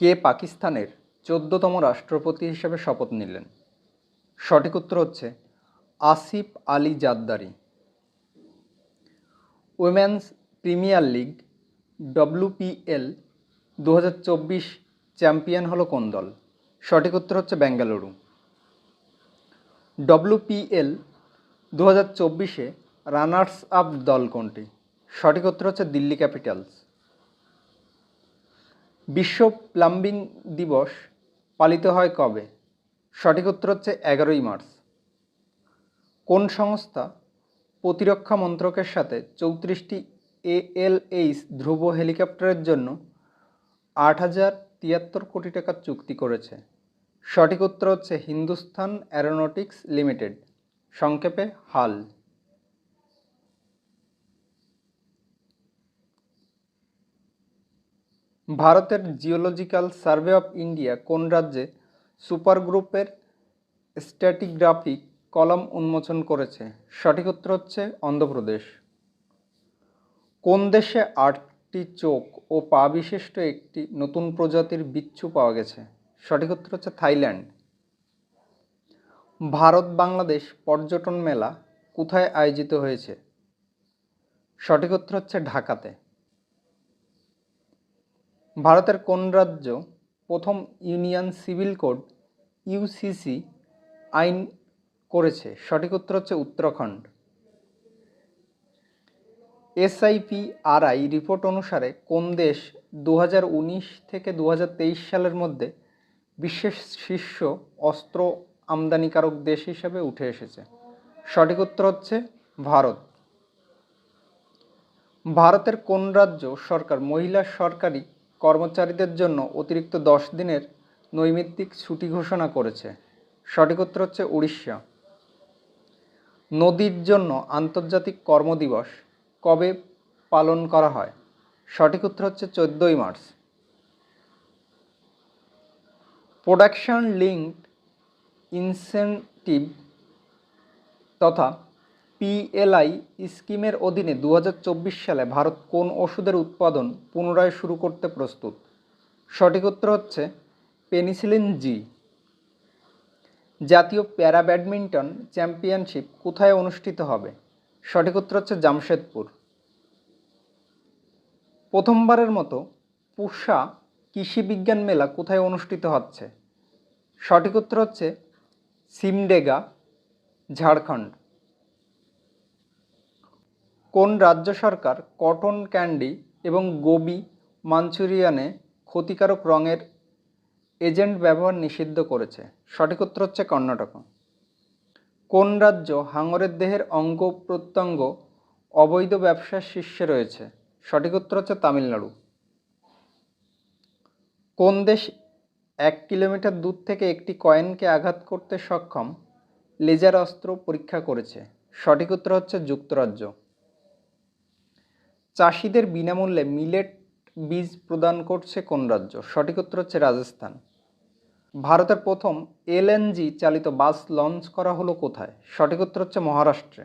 কে পাকিস্তানের চোদ্দতম রাষ্ট্রপতি হিসেবে শপথ নিলেন? সঠিক উত্তর হচ্ছে Asif Ali Zardari. Women's premier league WPL দু চ্যাম্পিয়ন হলো কোন দল? সঠিক উত্তর হচ্ছে বেঙ্গালুরু। ডব্লিউপিএল দু হাজার চব্বিশে রানার্স আপ দল কোনটি? সঠিক উত্তর হচ্ছে দিল্লি ক্যাপিটালস। বিশ্ব প্লাম্বিং দিবস পালিত হয় কবে? সঠিক উত্তর হচ্ছে এগারোই মার্চ। কোন সংস্থা প্রতিরক্ষা মন্ত্রকের সাথে চৌত্রিশটি এএলএইচ ধ্রুব হেলিকপ্টারের জন্য আট হাজার তিয়াত্তর কোটি টাকার চুক্তি করেছে? সঠিক উত্তর হচ্ছে হিন্দুস্তান অ্যারোনটিক্স লিমিটেড। সংক্ষেপে হাল। ভারতের জিওলজিক্যাল সার্ভে অফ ইন্ডিয়া কোন রাজ্যে সুপার গ্রুপের স্ট্র্যাটিগ্রাফিক কলাম উন্মোচন করেছে? সঠিক উত্তর হচ্ছে অন্ধ্রপ্রদেশ। কোন দেশে আটটি চোখ ও পা বিশিষ্ট একটি নতুন প্রজাতির বিচ্ছু পাওয়া গেছে? সঠিক উত্তর হচ্ছে থাইল্যান্ড। ভারত বাংলাদেশ পর্যটন মেলা কোথায় আয়োজিত হয়েছে? সঠিক উত্তর হচ্ছে ঢাকাতে। ভারতের কোন রাজ্য প্রথম ইউনিয়ন সিভিল কোড ইউসিসি আইন করেছে? সঠিক উত্তর হচ্ছে উত্তরাখণ্ড। এসআইপি আরআই রিপোর্ট অনুসারে কোন দেশ দু হাজার উনিশ থেকে দু হাজার তেইশ সালের মধ্যে বিশ্বের শীর্ষ অস্ত্র আমদানিকারক দেশ হিসেবে উঠে এসেছে? সঠিক উত্তর হচ্ছে ভারত। ভারতের কোন রাজ্য সরকার, মহিলা সরকারি কর্মচারীদের জন্য অতিরিক্ত দশ দিনের নৈমিত্তিক ছুটি ঘোষণা করেছে। সঠিক উত্তর হচ্ছে উড়িষ্যা। নদীর জন্য আন্তর্জাতিক কর্মদিবস কবে পালন করা হয়? সঠিক উত্তর হচ্ছে চোদ্দোই মার্চ। প্রোডাকশন লিঙ্কড ইনসেন্টিভ তথা পিএলআই স্কিমের অধীনে দু হাজার চব্বিশ সালে ভারত কোন ওষুধের উৎপাদন পুনরায় শুরু করতে প্রস্তুত? সঠিক উত্তর হচ্ছে পেনিসিলিন জি জাতীয় প্যারা ব্যাডমিন্টন চ্যাম্পিয়নশিপ কোথায় অনুষ্ঠিত হবে? সঠিক উত্তর হচ্ছে জামশেদপুর। প্রথমবারের মতো পুষা কৃষি বিজ্ঞান মেলা কোথায় অনুষ্ঠিত হচ্ছে? সঠিক উত্তর হচ্ছে সিমডেগা, ঝাড়খণ্ড। কোন রাজ্য সরকার কটন ক্যান্ডি এবং গোবি মাঞ্চুরিয়ানে ক্ষতিকারক রঙের এজেন্ট ব্যবহার নিষিদ্ধ করেছে? সঠিক উত্তর হচ্ছে কর্ণাটক। কোন রাজ্য হাঙরের দেহের অঙ্গ প্রত্যঙ্গ অবৈধ ব্যবসার শীর্ষে রয়েছে? সঠিক উত্তর হচ্ছে তামিলনাড়ু। কোন দেশ এক কিলোমিটার দূর থেকে একটি কয়েনকে আঘাত করতে সক্ষম লেজার অস্ত্র পরীক্ষা করেছে? সঠিক উত্তর হচ্ছে যুক্তরাজ্য। চাষিদের বিনামূল্যে মিলেট বীজ প্রদান করছে কোন রাজ্য? সঠিক উত্তর হচ্ছে রাজস্থান। ভারতের প্রথম এলএনজি চালিত বাস লঞ্চ করা হলো কোথায়? সঠিক উত্তর হচ্ছে মহারাষ্ট্রে।